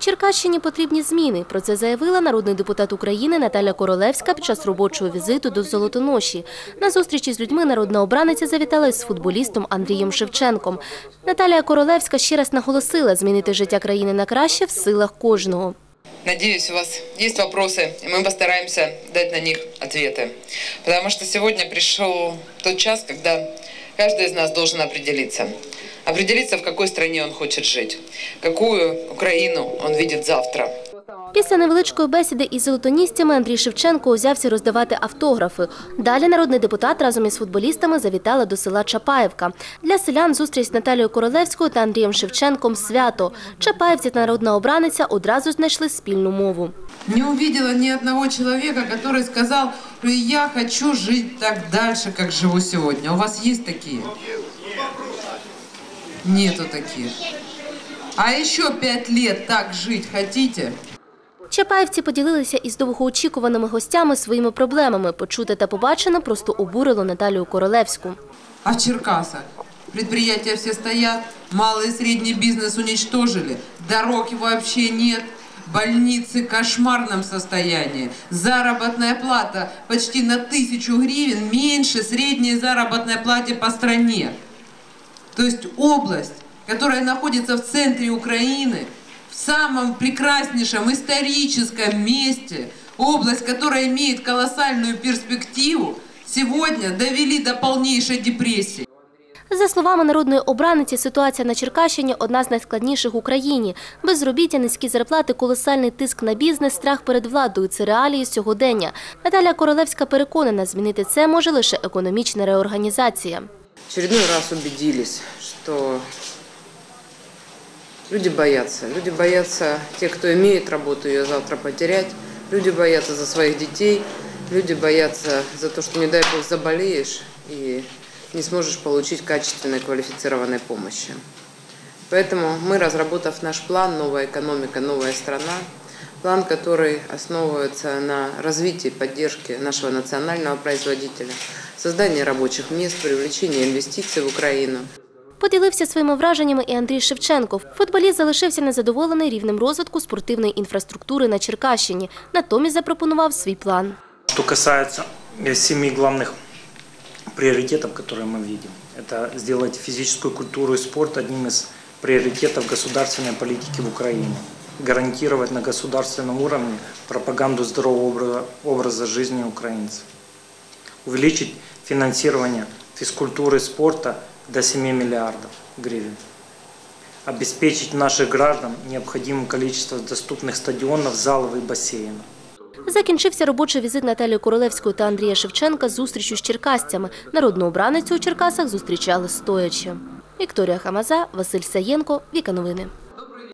Черкащині потрібні зміни. Про це заявила народний депутат України Наталя Королевська під час робочого візиту до Золотоноші. На зустрічі з людьми народна обраниця завітала із футболістом Андрієм Шевченком. Наталія Королевська ще раз наголосила, змінити життя країни на краще в силах кожного. Надеюсь, у вас есть вопросы, и мы постараемся дать на них ответы. Потому что сегодня пришел тот час, когда каждый из нас должен определиться. Определиться, в какой стране он хочет жить, какую Украину он видит завтра. Після невеличкої бесіди із золотоністями Андрій Шевченко узявся роздавати автографи. Далі народний депутат разом із футболістами завітала до села Чапаєвка. Для селян зустріч з Наталією Королевською та Андрієм Шевченком свято. Чапаєвці та народна обраниця одразу знайшли спільну мову. Не увидела ни одного человека, который сказал, что я хочу жить так дальше, как живу сегодня. У вас есть такие? Нету таких. А еще пять лет так жить хотите? Чапаєвці поділилися із довгоочікуваними гостями своїми проблемами. Почуте та побачене просто обурило Наталію Королевську. А в Черкасах предприятия все стоят, малый и средний бизнес уничтожили, дорог вообще нет, больницы в кошмарном состоянии, заработная плата почти на тысячу гривен меньше средней заработной платы по стране. То есть область, которая находится в центре Украины, в самом прекраснейшем историческом месте, область, которая имеет колоссальную перспективу, сегодня довели до полнейшей депрессии. За словами народної обраниці, ситуація на Черкащині одна з найскладніших в Україні. Безробіття, низькі зарплати, колосальний тиск на бізнес, страх перед владою – це реалії сьогодення. Наталя Королевська переконана, змінити це може лише економічна реорганізація. В очередной раз убедились, что люди боятся. Люди боятся тех, кто имеет работу, ее завтра потерять. Люди боятся за своих детей. Люди боятся за то, что, не дай бог, заболеешь и не сможешь получить качественной квалифицированной помощи. Поэтому мы, разработав наш план «Новая экономика, новая страна», план, который основывается на развитии и поддержке нашего национального производителя, создании рабочих мест, привлечении инвестиций в Украину – Поділився своїми враженнями і Андрій Шевченко. Футболіст залишився незадоволений рівнем розвитку спортивної інфраструктури на Черкащині. Натомість запропонував свій план. Что касается э, семи главных приоритетов, которые мы видим, это сделать физическую культуру и спорт одним из приоритетов государственной политики в Украине, гарантировать на государственном уровне пропаганду здорового образа, образа жизни украинцев, увеличить финансирование физкультуры и спорта до 7 миллиардов гривен, обеспечить наших граждан необходимым количеством доступных стадионов, залов и бассейнов. Закінчився робочий візит Наталії Королевської та Андрія Шевченка з зустрічю з черкасцями. Народну обраницю у Черкасах зустрічали стоячи. Вікторія Хамаза, Василь Саєнко, Віка Новини.